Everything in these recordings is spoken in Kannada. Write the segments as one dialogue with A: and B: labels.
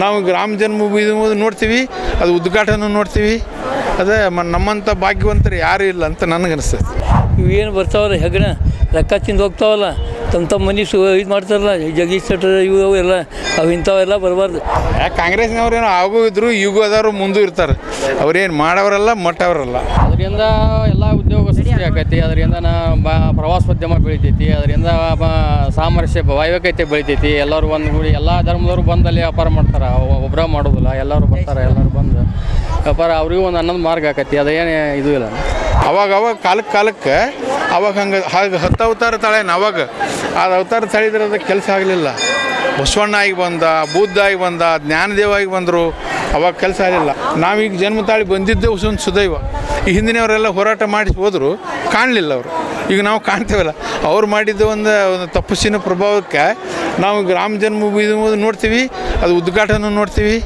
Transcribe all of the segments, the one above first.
A: ನಾವು ಗ್ರಾಮ ಜನ್ಮಭೂಮಿ ನೋಡ್ತೀವಿ ಅದು ಉದ್ಘಾಟನೆ ನೋಡ್ತೀವಿ. ಅದೇ ಮ ನಮ್ಮಂಥ ಭಾಗ್ಯವಂತರು ಯಾರೂ ಇಲ್ಲ ಅಂತ ನನಗನ್ನಿಸ್ತದೆ
B: ಇವೇನು ಬರ್ತಾವಲ್ಲ ಹೆಗ್ಣ ಲೆಕ್ಕ ತಿಂದು ಹೋಗ್ತಾವಲ್ಲ. ತಮ್ಮ ತಮ್ಮ ಮನೆ ಸು ಇದು ಮಾಡ್ತಾರಲ್ಲ ಜಗೀಶ್ ಜಗದೀಶ್ ಶೆಟ್ಟರ್ ಇವು ಅವು ಎಲ್ಲ ಅವು ಇಂಥವೆಲ್ಲ ಬರಬಾರ್ದು.
A: ಯಾಕೆ ಕಾಂಗ್ರೆಸ್ನವ್ರೇನೋ ಆಗು ಇದ್ರು ಈಗೂ ಅದಾರು ಮುಂದೂ ಇರ್ತಾರೆ. ಅವ್ರೇನು ಮಾಡೋರಲ್ಲ ಮಟ್ಟವರಲ್ಲ.
C: ಅದರಿಂದ ಎಲ್ಲ ಉದ್ಯೋಗ ಸೃಷ್ಟಿ ಆಕೈತಿ ಅದರಿಂದ ನಾ ಬ ಪ್ರವಾಸೋದ್ಯಮ ಬೆಳಿತೈತಿ, ಅದರಿಂದ ಸಾಮರಸ್ಯ ವೈವಿಕತೆ ಬೆಳಿತೈತಿ, ಎಲ್ಲರೂ ಒಂದು ಗೂಡಿ, ಎಲ್ಲ ಧರ್ಮದವರು ಬಂದು ಅಲ್ಲಿ ವ್ಯಾಪಾರ ಮಾಡ್ತಾರೆ ಒಬ್ಬರ ಮಾಡೋದಿಲ್ಲ, ಎಲ್ಲರೂ ಬರ್ತಾರೆ, ಎಲ್ಲರೂ ಬಂದು ವ್ಯಾಪಾರ, ಅವ್ರಿಗೂ ಒಂದು ಅನ್ನೊಂದು ಮಾರ್ಗ ಆಕೈತಿ ಅದೇನು ಇದು ಇಲ್ಲ.
A: ಅವಾಗ ಅವಾಗ ಕಾಲಕ್ಕೆ ಕಾಲಕ್ಕೆ, ಅವಾಗ ಹಂಗೆ, ಹಾಗೆ ಹತ್ತು ಅವತಾರ ತಾಳೇನು, ಅವಾಗ. ಅದು ಅವತಾರ ತಳಿದ್ರೆ ಅದಕ್ಕೆ ಕೆಲಸ ಆಗಲಿಲ್ಲ. ಬಸವಣ್ಣ ಆಗಿ ಬಂದ ಬುದ್ಧ ಆಗಿ ಬಂದ ಜ್ಞಾನದೇವ ಆಗಿ ಬಂದರು, ಅವಾಗ ಕೆಲಸ ಆಗಲಿಲ್ಲ. ನಾವೀಗ ಜನ್ಮ ತಾಳಿ ಬಂದಿದ್ದೆ ಒಂದು ಸುದೈವ. ಈ ಹಿಂದಿನವರೆಲ್ಲ ಹೋರಾಟ ಮಾಡಿಸಿ ಹೋದರು, ಕಾಣಲಿಲ್ಲ ಅವರು. ಈಗ ನಾವು ಕಾಣ್ತೇವಲ್ಲ, ಅವ್ರು ಮಾಡಿದ್ದು ಒಂದು ಒಂದು ತಪಸ್ಸಿನ ಪ್ರಭಾವಕ್ಕೆ ನಾವು ಗ್ರಾಮ ಜನ್ಮಭೂಮಿ ನೋಡ್ತೀವಿ, ಅದು ಉದ್ಘಾಟನೆ ನೋಡ್ತೀವಿ.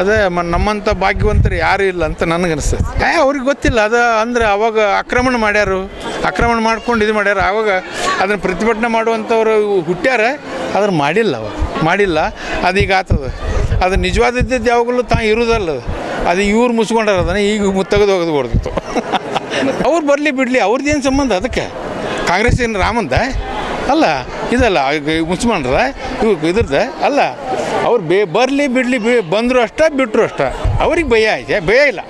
A: ಅದೇ ಮ ನಮ್ಮಂಥ ಭಾಗ್ಯವಂತರು ಯಾರೂ ಇಲ್ಲ ಅಂತ ನನಗನ್ನಿಸ್ತದೆ. ಏ, ಅವ್ರಿಗೆ ಗೊತ್ತಿಲ್ಲ, ಅದು ಅಂದರೆ ಅವಾಗ ಆಕ್ರಮಣ ಮಾಡ್ಯಾರು. ಆಕ್ರಮಣ ಮಾಡ್ಕೊಂಡು ಇದು ಮಾಡ್ಯಾರ. ಆವಾಗ ಅದನ್ನು ಪ್ರತಿಭಟನೆ ಮಾಡುವಂಥವ್ರು ಹುಟ್ಟ್ಯಾರ. ಅದನ್ನು ಮಾಡಿಲ್ಲ ಅವ ಮಾಡಿಲ್ಲ ಅದೀಗ ಆತದ. ಅದು ನಿಜವಾದದ್ದು ಯಾವಾಗಲೂ ತಾ ಇರೋದಲ್ಲ ಅದು. ಇವ್ರು ಮುಚ್ಕೊಂಡಾರ ಅದನ್ನು ಈಗ ಮುತ್ತಗದು ಹೋಗೋದು ಹೊಡೆದಿತ್ತು. ಅವ್ರು ಬರಲಿ ಬಿಡಲಿ, ಅವ್ರದ್ದೇನು ಸಂಬಂಧ ಅದಕ್ಕೆ? ಕಾಂಗ್ರೆಸ್ ಏನು ರಾಮಂದ? ಅಲ್ಲ, ಇದಲ್ಲ ಮುಸ್ಮಾನ್ರ ಇವ್ ಇದ್ರದ ಅಲ್ಲ, ಅವ್ರು ಬೇ, ಬರಲಿ ಬಿಡಲಿ, ಬಿ, ಬಂದರು ಅಷ್ಟ ಬಿಟ್ಟರು ಅಷ್ಟ. ಅವ್ರಿಗೆ ಭಯ ಐತೆ, ಭಯ ಇಲ್ಲ.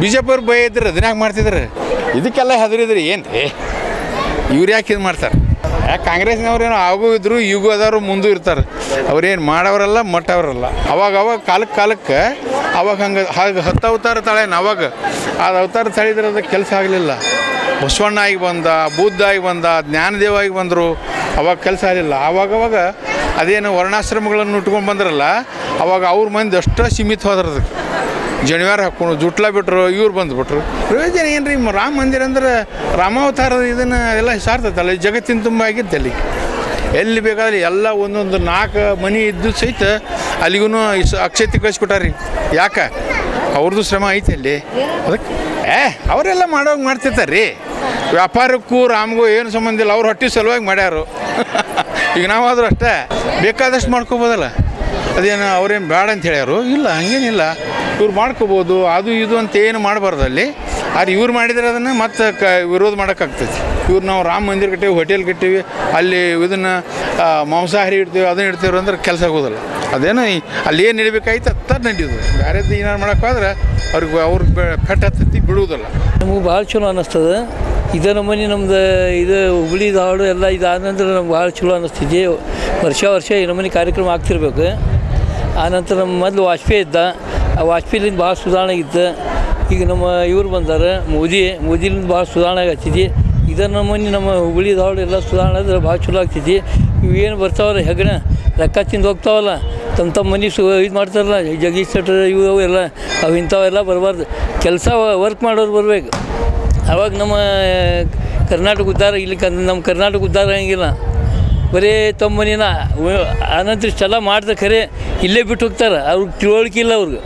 A: ಬಿ ಜೆ ಪಿಯವ್ರು ಭಯ ಇದ್ರೆ ಅದನ್ನ ಮಾಡ್ತಿದ್ರು? ಇದಕ್ಕೆಲ್ಲ ಹೆದರಿದ್ರೆ ಏನು ರೀ ಇವ್ರು ಯಾಕೆ ಇದು ಮಾಡ್ತಾರೆ? ಕಾಂಗ್ರೆಸ್ನವ್ರೇನೋ ಆಗೂ ಇದ್ರು ಈಗೂ ಅದಾರು ಮುಂದೂ ಇರ್ತಾರೆ. ಅವ್ರೇನು ಮಾಡೋರಲ್ಲ ಮಟ್ಟವರಲ್ಲ. ಅವಾಗ ಅವಾಗ ಕಾಲಕ್ಕೆ ಕಾಲಕ್ಕೆ ಅವಾಗ ಹಂಗೆ ಹಾಗೆ ಹತ್ತು ಅವತಾರ ತಳೇನು ಅವಾಗ. ಅದು ಅವತಾರ ತಳಿದ್ರೆ ಅದಕ್ಕೆ ಕೆಲಸ ಆಗಲಿಲ್ಲ. ಬಸವಣ್ಣ ಆಗಿ ಬಂದ ಬುದ್ಧ ಆಗಿ ಬಂದ ಜ್ಞಾನದೇವ ಆಗಿ ಬಂದರು, ಅವಾಗ ಕೆಲಸ ಆಗಲಿಲ್ಲ. ಆವಾಗವಾಗ ಅದೇನು ವರ್ಣಾಶ್ರಮಗಳನ್ನು ಉಟ್ಕೊಂಡು ಬಂದ್ರಲ್ಲ, ಅವಾಗ ಅವ್ರ ಮಂದಿ ಅಷ್ಟೇ ಸೀಮಿತ ಹೋದ್ರ ಅದಕ್ಕೆ. ಜಣಿವಾರ ಹಾಕೊಂಡು ಜುಟ್ಲಾ ಬಿಟ್ರು, ಇವ್ರು ಬಂದುಬಿಟ್ರು. ಪ್ರಯೋಜನ ಏನು ರೀ ರಾಮ ಮಂದಿರ ಅಂದ್ರೆ ರಾಮಾವತಾರದ ಇದನ್ನು ಎಲ್ಲ ಸಾರ್ತೈತಲ್ಲ ಜಗತ್ತಿನ ತುಂಬ ಆಗಿತ್ತಲ್ಲಿ ಎಲ್ಲಿ ಬೇಕಾದ್ರೆ ಎಲ್ಲ ಒಂದೊಂದು ನಾಲ್ಕು ಮನೆ ಇದ್ದು ಸಹಿತ ಅಲ್ಲಿಗೂ ಅಕ್ಷತೆ ರೀ ಯಾಕೆ? ಅವ್ರದ್ದು ಶ್ರಮ ಐತೆ ಅಲ್ಲಿ. ಅದಕ್ಕೆ, ಏ, ಅವರೆಲ್ಲ ಮಾಡೋ ಮಾಡ್ತಿರ್ತಾರೆ ರೀ ವ್ಯಾಪಾರಕ್ಕೂ ರಾಮಗೂ ಏನು ಸಂಬಂಧ ಇಲ್ಲ, ಅವ್ರು ಹೊಟ್ಟೆ ಸಲುವಾಗಿ ಮಾಡ್ಯಾರು. ಈಗ ನಾವಾದರೂ ಅಷ್ಟೇ, ಬೇಕಾದಷ್ಟು ಮಾಡ್ಕೋಬೋದಲ್ಲ. ಅದೇನು ಅವ್ರೇನು ಬೇಡ ಅಂತ ಹೇಳ್ಯಾರು? ಇಲ್ಲ, ಹಂಗೇನಿಲ್ಲ. ಇವ್ರು ಮಾಡ್ಕೋಬೋದು, ಅದು ಇದು ಅಂತ ಏನು ಮಾಡಬಾರ್ದು ಅಲ್ಲಿ. ಆದ್ರೆ ಇವ್ರು ಮಾಡಿದ್ರೆ ಅದನ್ನು ಮತ್ತೆ ಕ ವಿರೋಧ ಮಾಡೋಕ್ಕಾಗ್ತೈತಿ. ಇವ್ರು ನಾವು ರಾಮ ಮಂದಿರ ಕಟ್ಟೀವಿ, ಹೋಟೆಲ್ ಕಟ್ಟೀವಿ, ಅಲ್ಲಿ ಇದನ್ನು ಮಾಂಸಾಹಾರಿ ಇಡ್ತೀವಿ, ಅದನ್ನು ಇಡ್ತೀವಿ ಅಂದ್ರೆ ಕೆಲಸ ಆಗೋದಿಲ್ಲ. ಅದೇನು ಅಲ್ಲಿ ಏನು ನಡಿಬೇಕಾಯ್ತು ಅತ್ತ ನಡೆಯೋದು. ಬೇರೆದು ಏನಾರು ಮಾಡೋಕ್ಕಾದ್ರೆ ಅವ್ರಿಗೆ ಅವ್ರಿಗೆ ಪೆಟ್ಟ ಹತ್ತೈತಿ, ಬಿಡುವುದಿಲ್ಲ.
B: ನಮಗೆ ಭಾಳ ಚಲೋ ಅನ್ನಿಸ್ತದೆ. ಇದೇ ನಮ್ಮನೆ ನಮ್ದು ಇದು ಹುಬ್ಳಿ ಧಾರವಾಡ ಎಲ್ಲ ಇದಾದ ನಂತರ ನಮ್ಗೆ ಭಾಳ ಚಲೋ ಅನ್ನಿಸ್ತೈತಿ ವರ್ಷ ವರ್ಷ ಈ ನಮ್ಮನೆ ಕಾರ್ಯಕ್ರಮ ಆಗ್ತಿರ್ಬೇಕು. ಆನಂತರ ನಮ್ಮ ಮೊದಲು ವಾಜಪೇಯಿ ಇದ್ದ. ಆ ವಾಜಪೇಯಿಲಿಂದ ಭಾಳ ಸುಧಾರಣೆ ಆಗಿತ್ತು. ಈಗ ನಮ್ಮ ಇವ್ರು ಬಂದಾರೆ, ಮೋದಿ, ಮೋದಿಲಿಂದ ಭಾಳ ಸುಧಾರಣೆ ಆಗತ್ತೈತಿ ಇದರ ನಮ್ಮನೆ ನಮ್ಮ ಹುಬ್ಳಿ ಧಾರವಾಡ ಎಲ್ಲ ಸುಧಾರಣೆ ಆದ್ರೆ ಭಾಳ ಚಲೋ ಆಗ್ತೈತಿ ಇವೇನು ಬರ್ತಾವಲ್ಲ ಹೆಗ್ಗಣ? ರೊಕ್ಕ ತಿಂದು ಹೋಗ್ತಾವಲ್ಲ? ತಮ್ಮ ತಮ್ಮ ಮನೆ ಸು ಇದು ಮಾಡ್ತಾರಲ್ಲ ಜಗೀಶ್ ಶೆಟ್ಟರ್ ಇವು ಅವು ಎಲ್ಲ, ಅವು ಇಂಥವೆಲ್ಲ ಬರಬಾರ್ದು. ಕೆಲಸ ವರ್ಕ್ ಮಾಡೋರು ಬರಬೇಕು. ಅವಾಗ ನಮ್ಮ ಕರ್ನಾಟಕ ಉದ್ಧಾರ ಇಲ್ಲಿ ನಮ್ಮ ಕರ್ನಾಟಕ ಉದ್ಧಾರ ಆಗಂಗಿಲ್ಲ. ಬರೀ ತಮ್ಮ ಮನೇನ ಅನಂತರ ಛಲ ಮಾಡ್ತಾರೆ ಖರೆ, ಇಲ್ಲೇ ಬಿಟ್ಟು ಹೋಗ್ತಾರೆ. ಅವ್ರಿಗೆ ತಿಳುವಳಿಕೆ ಇಲ್ಲ ಅವ್ರಿಗೆ.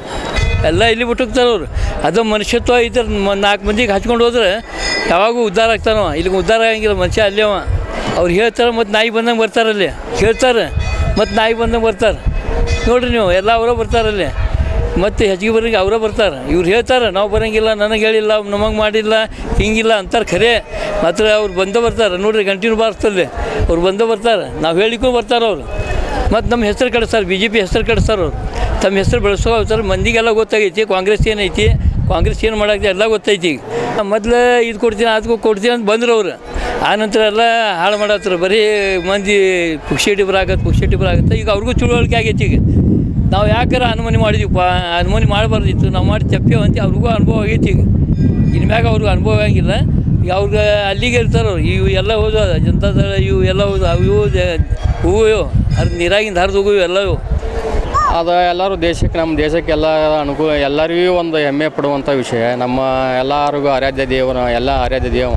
B: ಎಲ್ಲ ಇಲ್ಲಿ ಬಿಟ್ಟು ಹೋಗ್ತಾರೆ ಅವರು. ಅದು ಮನುಷ್ಯತ್ವ ಐತೆ ನಾಲ್ಕು ಮಂದಿಗೆ ಹಚ್ಕೊಂಡು ಹೋದ್ರೆ ಯಾವಾಗೂ ಉದ್ಧಾರ ಆಗ್ತಾನವ. ಇಲ್ಲಿಗೆ ಉದ್ಧಾರ ಆಗಂಗಿಲ್ಲ, ಮನುಷ್ಯ ಅಲ್ಲೇ ಅವ. ಅವ್ರು ಹೇಳ್ತಾರೆ ಮತ್ತು ನಾಯಿ ಬಂದಂಗೆ ಬರ್ತಾರಲ್ಲಿ. ಹೇಳ್ತಾರೆ. ಮತ್ತು ನಾಯಿ ಬಂದಂಗೆ ಬರ್ತಾರೆ. ನೋಡಿರಿ ನೀವು, ಎಲ್ಲ ಅವರೇ ಬರ್ತಾರಲ್ಲಿ. ಮತ್ತು ಹೆಚ್ಚಿಗೆ ಬರೋಂಗೆ ಅವರೇ ಬರ್ತಾರೆ. ಇವ್ರು ಹೇಳ್ತಾರೆ, ನಾವು ಬರೋಂಗಿಲ್ಲ, ನನಗೆ ಹೇಳಿಲ್ಲ ನಮಗೆ ಮಾಡಿಲ್ಲ, ಹಿಂಗಿಲ್ಲ ಅಂತಾರೆ ಖರೆ. ಮಾತ್ರ ಅವ್ರು ಬಂದೇ ಬರ್ತಾರೆ. ನೋಡ್ರಿ ಗಂಟಿನೂ ಬಾರಿಸ್ತಲ್ಲಿ ಅವ್ರು ಬಂದೇ ಬರ್ತಾರೆ. ನಾವು ಹೇಳಿಕೂ ಬರ್ತಾರೆ ಅವರು. ಮತ್ತು ನಮ್ಮ ಹೆಸರು ಕಳಿಸ್ತಾರೆ ಬಿ ಜೆ ಪಿ ಹೆಸರು ಕಳಿಸ್ತಾರೆ ಅವರು. ತಮ್ಮ ಹೆಸರು ಬೆಳೆಸೋ ಸರ್ ಮಂದಿಗೆಲ್ಲ ಗೊತ್ತಾಗೈತಿ, ಕಾಂಗ್ರೆಸ್ ಏನೈತಿ, ಕಾಂಗ್ರೆಸ್ ಏನು ಮಾಡಾಕ್ತಿ ಎಲ್ಲ ಗೊತ್ತೈತಿ ಮೊದಲು ಇದು ಕೊಡ್ತೀನಿ ಅದಕ್ಕೂ ಕೊಡ್ತೀನಿ ಅಂತ ಬಂದರು ಅವರು. ಆ ನಂತರ ಎಲ್ಲ ಹಾಳು ಮಾಡತ್ತಾರೆ ಬರೀ ಮಂದಿ ಪುಕ್ಷೇಟಿ ಬರಾಕತ್ತೆ ಪುಕ್ಷೇಟಿ ಬರಾಕತ್ತೆ ಈಗ ಅವ್ರಿಗೂ ತಿಳುವಳಿಕೆ ಆಗೈತಿ ಈಗ. ನಾವು ಯಾಕಾರ ಅನುಮತಿ ಮಾಡಿದೀವಪ್ಪ? ಅನುಮಾನಿ ಮಾಡಬಾರ್ದಿತ್ತು. ನಾವು ಮಾಡಿ ತಪ್ಪೇವು ಅಂತ ಅವ್ರಿಗೂ ಅನುಭವ ಆಗೈತಿ ಈಗ. ಇನ್ನು ಮ್ಯಾಗ ಅವ್ರಿಗೆ ಅನುಭವ ಆಗಂಗಿಲ್ಲ. ಈಗ ಅವ್ರಿಗೆ ಅಲ್ಲಿಗೆ ಇರ್ತಾರೆ ಅವ್ರು. ಇವು ಎಲ್ಲ ಹೋದ ಜನತಾದಳ ಇವು ಎಲ್ಲ ಹೋದ, ಅವು ಹೂವು ಹರಿದು ನೀರಾಗಿಂದ ಹರಿದು ಹೋಗು ಎಲ್ಲ ಇವು.
C: ಅದು ಎಲ್ಲರೂ ದೇಶಕ್ಕೆ ನಮ್ಮ ದೇಶಕ್ಕೆಲ್ಲ ಅನುಕೂಲ ಎಲ್ಲರಿಗೂ ಒಂದು ಹೆಮ್ಮೆ ಪಡುವಂಥ ವಿಷಯ. ನಮ್ಮ ಎಲ್ಲರಿಗೂ ಆರಾಧ್ಯ ದೇವನು, ಎಲ್ಲ ಆರಾಧ್ಯ ದೇವ.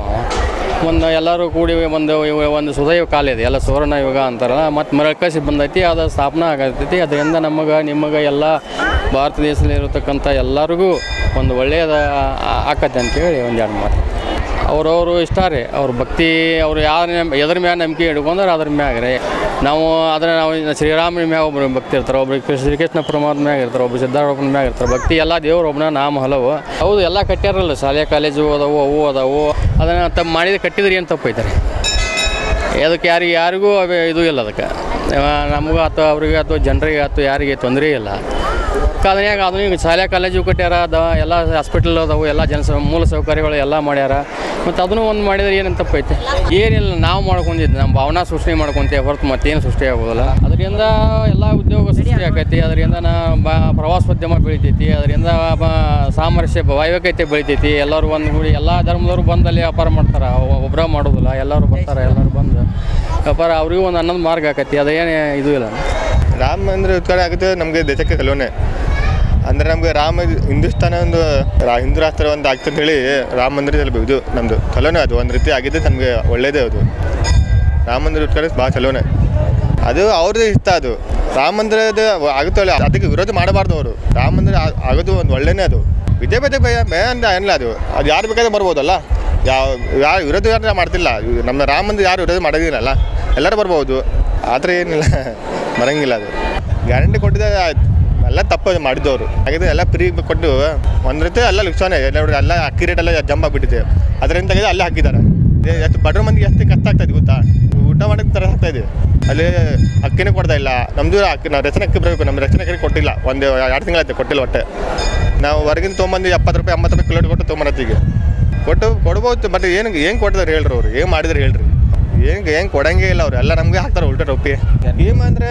C: ಒಂದು ಎಲ್ಲರೂ ಕೂಡಿ ಒಂದು ಇವ- ಒಂದು ಸುದೈವ ಕಾಲ ಇದೆ. ಎಲ್ಲ ಸುವರ್ಣ ಯುಗ ಅಂತಾರಲ್ಲ, ಮತ್ತು ಮರಕಸಿ ಬಂದೈತಿ ಅದು ಸ್ಥಾಪನೆ ಆಗತೈತಿ. ಅದರಿಂದ ನಮಗೆ, ನಿಮಗೆ ಎಲ್ಲ ಭಾರತ ದೇಶದಲ್ಲಿರತಕ್ಕಂಥ ಎಲ್ಲರಿಗೂ ಒಂದು ಒಳ್ಳೆಯದ ಆಕತೆ ಅಂತೇಳಿ ಒಂದು ಎರಡು ಮಾತು. ಅವ್ರವರು ಇಷ್ಟ ರೀ ಅವ್ರ ಭಕ್ತಿ, ಅವ್ರು ಯಾರ ಎದ್ರ ಮ್ಯಾಗ ನಂಬಿಕೆ ಹಿಡ್ಕೊಂಡ್ರೆ ಅದ್ರ ಮ್ಯಾಗ ರೀ ನಾವು ಅದನ್ನ ನಾವು ಶ್ರೀರಾಮನ ಮ್ಯಾಗ ಒಬ್ಬರು ಭಕ್ತಿ ಇರ್ತಾರೆ, ಒಬ್ರು ಶ್ರೀಕೃಷ್ಣ ಪ್ರಮಾದ ಮ್ಯಾಗ ಇರ್ತಾರೆ, ಒಬ್ರು ಸಿದ್ಧಾರೂಪನ ಮ್ಯಾಗ ಇರ್ತಾರೆ. ಭಕ್ತಿ ಎಲ್ಲ ದೇವ್ರು ಒಬ್ಬನ ನಾಮ ಹಲವು. ಹೌದು, ಎಲ್ಲ ಕಟ್ಟ್ಯಾರಲ್ಲ, ಶಾಲೆ, ಕಾಲೇಜು ಅದಾವು ಅವು ಅದಾವು ಅದನ್ನು ತಮ್ಮ ಮಾಡಿದ ಕಟ್ಟಿದ್ರಿ ಏನು ತಪ್ಪೈತಾರೆ ಅದಕ್ಕೆ ಯಾರಿಗೆ ಯಾರಿಗೂ ಇದು ಇಲ್ಲ ಅದಕ್ಕೆ. ನಮಗೂ ಆಯ್ತು ಅವ್ರಿಗೆ ಆಯ್ತು ಜನರಿಗೆ ಆಯ್ತು ಯಾರಿಗೆ ತೊಂದರೆ ಇಲ್ಲ. ಕಾಲನ್ಯಾಗ ಈಗ ಶಾಲೆ ಕಾಲೇಜು ಕಟ್ಟ್ಯಾರ ಅದ ಎಲ್ಲ ಹಾಸ್ಪಿಟಲ್ ಅದಾವು, ಎಲ್ಲ ಜನ ಮೂಲ ಸೌಕರ್ಯಗಳು ಎಲ್ಲ ಮಾಡ್ಯಾರ. ಮತ್ತು ಅದನ್ನು ಒಂದು ಮಾಡಿದ್ರೆ ಏನಂತ ತಪ್ಪೈತೆ ಏನಿಲ್ಲ, ನಾವು ಮಾಡ್ಕೊಂಡಿದ್ದು ನಮ್ಮ ಭಾವನಾ ಸೃಷ್ಟಿ ಮಾಡ್ಕೊಂತೀವಿ ಹೊರತು ಮತ್ತೇನು ಸೃಷ್ಟಿ ಆಗೋದಿಲ್ಲ. ಅದರಿಂದ ಎಲ್ಲ ಉದ್ಯೋಗ ಸೃಷ್ಟಿ ಆಕೈತಿ, ಅದರಿಂದ ನಾ ಬಾ ಪ್ರವಾಸೋದ್ಯಮ ಬೆಳಿತೈತಿ, ಅದರಿಂದ ಸಾಮರಸ್ಯ ವೈವಿಕತೆ ಬೆಳಿತೈತಿ. ಎಲ್ಲರೂ ಒಂದು ಗೂಡಿ, ಎಲ್ಲ ಧರ್ಮದವರು ಬಂದಲ್ಲಿ ವ್ಯಾಪಾರ ಮಾಡ್ತಾರೆ ಒಬ್ಬರ ಮಾಡೋದಿಲ್ಲ, ಎಲ್ಲರೂ ಬರ್ತಾರೆ, ಎಲ್ಲರೂ ಬಂದು. ವ್ಯಾಪಾರ ಅವ್ರಿಗೂ ಒಂದು ಅನ್ನೊಂದು ಮಾರ್ಗ ಆಕೈತಿ, ಅದೇನೇ ಇದು ಇಲ್ಲ.
D: ರಾಮ ಮಂದಿರ ಉತ್ಕಡೆ ಆಗುತ್ತೆ, ನಮಗೆ ದೇಶಕ್ಕೆ ಕಲೋನೆ ಅಂದರೆ ನಮಗೆ ರಾಮ ಹಿಂದೂಸ್ತಾನ ಒಂದು ರಾ ಹಿಂದೂ ರಾಷ್ಟ್ರ ಒಂದು ಆಗ್ತದೆ ಹೇಳಿ ರಾಮ ಮಂದಿರದಲ್ಲಿ ಇದು ನಮ್ಮದು ಚಲೋನೆ ಅದು. ಒಂದು ರೀತಿ ಆಗಿದೆ ನಮಗೆ ಒಳ್ಳೇದೇ ಅದು. ರಾಮ ಮಂದಿರ ಉದ್ಘಾಟನೆ ಭಾಳ ಚಲೋನೆ. ಅದು ಅವ್ರದ್ದು ಇಷ್ಟ ಅದು. ರಾಮ ಮಂದಿರದ ಆಗುತ್ತಲ್ಲ ಅದಕ್ಕೆ ವಿರೋಧ ಮಾಡಬಾರ್ದು ಅವರು. ರಾಮ ಮಂದಿರ ಆಗೋದು ಒಂದು ಒಳ್ಳೆಯೇ ಅದು. ವಿದ್ಯಾಭ್ಯಾಸ ಭಯ ಭಯ ಅಂತ ಏನಿಲ್ಲ ಅದು. ಅದು ಯಾರು ಬೇಕಾದ್ರೆ ಬರ್ಬೋದಲ್ಲ. ಯಾವ ಯಾರು ವಿರೋಧ ಯಾರು ಮಾಡ್ತಿಲ್ಲ. ನಮ್ಮ ರಾಮ ಮಂದಿರ ಯಾರು ವಿರೋಧ ಮಾಡೋದಿಲ್ಲಲ್ಲ ಎಲ್ಲರೂ ಬರ್ಬೋದು. ಆದರೆ ಏನಿಲ್ಲ. ಬರಂಗಿಲ್ಲ ಅದು. ಗ್ಯಾರಂಟಿ ಕೊಟ್ಟಿದ್ದೆ ಎಲ್ಲ ತಪ್ಪು ಮಾಡಿದವರು. ಹಾಗಿದ್ರೆ ಎಲ್ಲ ಫ್ರೀ ಕೊಟ್ಟು ಒಂದು ರೀತಿ ಎಲ್ಲ ಲುಕ್ಸಾನೆ ಎಲ್ಲ ನೋಡಿ ಎಲ್ಲ ಅಕ್ಕಿ ರೇಟ್ ಎಲ್ಲ ಜಂಪ್ ಆಗಿಬಿಟ್ಟಿದೆ. ಅದರಿಂದ ತೆಗೆದು ಅಲ್ಲೇ ಹಾಕಿದ್ದಾರೆ. ಎಷ್ಟು ಬಡ್ರ ಮಂದಿಗೆ ಎಷ್ಟು ಕಷ್ಟ ಆಗ್ತದೆ ಗೊತ್ತಾ? ಊಟ ಮಾಡೋಕ್ಕೆ ತರ ಆಗ್ತಾ ಇದೆ. ಅಲ್ಲಿ ಅಕ್ಕಿನೇ ಕೊಡ್ತಾ ಇಲ್ಲ. ನಮ್ಮದು ಅಕ್ಕಿ ನಾವು ರಚನೆ ಅಕ್ಕಿ ಬರಬೇಕು ನಮ್ಮ ರಚನೆ ಅಕ್ಕಿ ಕೊಟ್ಟಿಲ್ಲ. ಒಂದು ಎರಡು ತಿಂಗಳಾಯ್ತು ಕೊಟ್ಟಿಲ್ಲ ಹೊಟ್ಟೆ. ನಾವು ಹೊರಗಿನ ತೊಗೊಂಬಂದು ಎಪ್ಪತ್ತು ರೂಪಾಯಿ ಎಂಬತ್ತು ರೂಪಾಯಿ ಕಿಲೋಟ್ ಕೊಟ್ಟು ತೊಗೊಂಬರತ್ತೀಗ ಕೊಟ್ಟು ಕೊಡ್ಬೋದು ಬಟ್ ಏನು ಏನು ಕೊಡ್ತಾರೆ ಹೇಳ್ರಿ ಅವ್ರು? ಏನು ಮಾಡಿದ್ರೆ ಹೇಳ್ರಿ? ಏನು ಏನು ಕೊಡಂಗೇ ಇಲ್ಲ ಅವ್ರು. ಎಲ್ಲ ನಮಗೆ ಹಾಕ್ತಾರೆ ಉಲ್ಟ ರೊಪ್ಪಿ ಏನು ಅಂದರೆ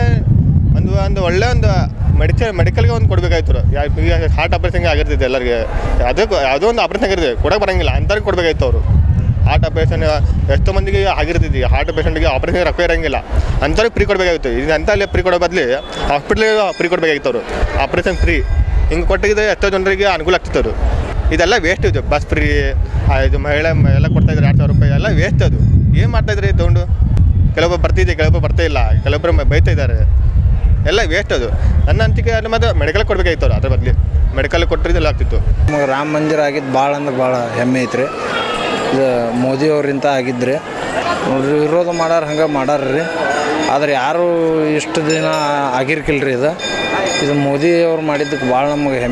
D: ಒಂದು ಒಂದು ಒಳ್ಳೆ ಒಂದು ಮೆಡಿಕಲ್ ಮೆಡಿಕಲ್ಗೆ ಒಂದು ಕೊಡಬೇಕಾಯ್ತು ಈಗ ಹಾರ್ಟ್ ಆಪ್ರೇಷನ್ಗೆ ಆಗಿರ್ತೈತೆ ಎಲ್ಲರಿಗೆ. ಅದಕ್ಕೆ ಯಾವುದೋ ಒಂದು ಆಪ್ರೇಷನ್ ಆಗಿರ್ತದೆ. ಕೊಡಕ್ಕೆ ಬರೋಂಗಿಲ್ಲ. ಅಂಥವ್ರಿಗೆ ಕೊಡಬೇಕಾಯ್ತು ಅವರು. ಹಾರ್ಟ್ ಆಪ್ರೇಷನ್ ಎಷ್ಟೋ ಮಂದಿಗೆ ಆಗಿರ್ತೈತಿ. ಹಾರ್ಟ್ ಪೇಷಂಟ್ಗೆ ಆಪ್ರೇಷನ್ ರೊಕ್ಕ ಇರೋಂಗಿಲ್ಲ. ಅಂಥವ್ರಿಗೆ ಫ್ರೀ ಕೊಡಬೇಕಾಗಿತ್ತು ಇದು ಅಂಥಲ್ಲಿ ಫ್ರೀ ಕೊಡೋ ಬದಲಿ ಹಾಸ್ಪಿಟ್ಲಿಗೆ ಫ್ರೀ ಕೊಡಬೇಕಾಗಿತ್ತು ಅವರು. ಆಪ್ರೇಷನ್ ಫ್ರೀ ಹಿಂಗೆ ಕೊಟ್ಟಿದ್ದರೆ ಎಷ್ಟೋ ಜನರಿಗೆ ಅನುಕೂಲ ಆಗ್ತಿತ್ತು ಇದೆಲ್ಲ ವೇಸ್ಟ್ ಇದು. ಬಸ್ ಫ್ರೀ ಇದು ಮಹಿಳೆ, ಎಲ್ಲ ಕೊಡ್ತಾ ಇದ್ದಾರೆ ಎರಡು ಸಾವಿರ ರೂಪಾಯಿ. ಎಲ್ಲ ವೇಸ್ಟ್ ಅದು. ಏನು ಮಾಡ್ತಾಯಿದ್ರಿ ತೊಗೊಂಡು. ಕೆಲವೊಬ್ಬರು ಬರ್ತಿದ್ದೆ ಕೆಲವೊಬ್ಬರು ಬರ್ತಾ ಇಲ್ಲ. ಕೆಲವೊಬ್ಬರು ಬೈತಾ ಇದ್ದಾರೆ. ಎಲ್ಲ ವೇಸ್ಟ್ ಅದು. ನನ್ನ ಅಂತಿಕೆ ಮತ್ತೆ ಮೆಡಿಕಲ್ ಕೊಡಬೇಕಾಗಿತ್ತು ಅದ್ರ ಬದ್ಲಿ. ಮೆಡಿಕಲ್ ಕೊಟ್ಟರಿದ್ದೆಲ್ಲ ಆಗ್ತಿತ್ತು.
E: ನಮಗೆ ರಾಮ ಮಂದಿರ ಆಗಿದ್ದು ಭಾಳ ಅಂದ್ರೆ ಭಾಳ ಹೆಮ್ಮೆ ಐತ್ರಿ. ಇದು ಮೋದಿ ಅವರಿಂದ ಆಗಿದ್ರಿ. ನೋಡ್ರಿ, ವಿರೋಧ ಮಾಡಾರ, ಹಂಗೆ ಮಾಡಾರ್ರಿ ಆದ್ರೆ ಯಾರು ಇಷ್ಟು ದಿನ ಆಗಿರ್ಕಿಲ್ರಿ ಇದು. ಇದು ಮೋದಿ ಅವ್ರು ಮಾಡಿದ್ದಕ್ಕೆ ಭಾಳ ನಮಗೆ ಹೆಮ್ಮೆ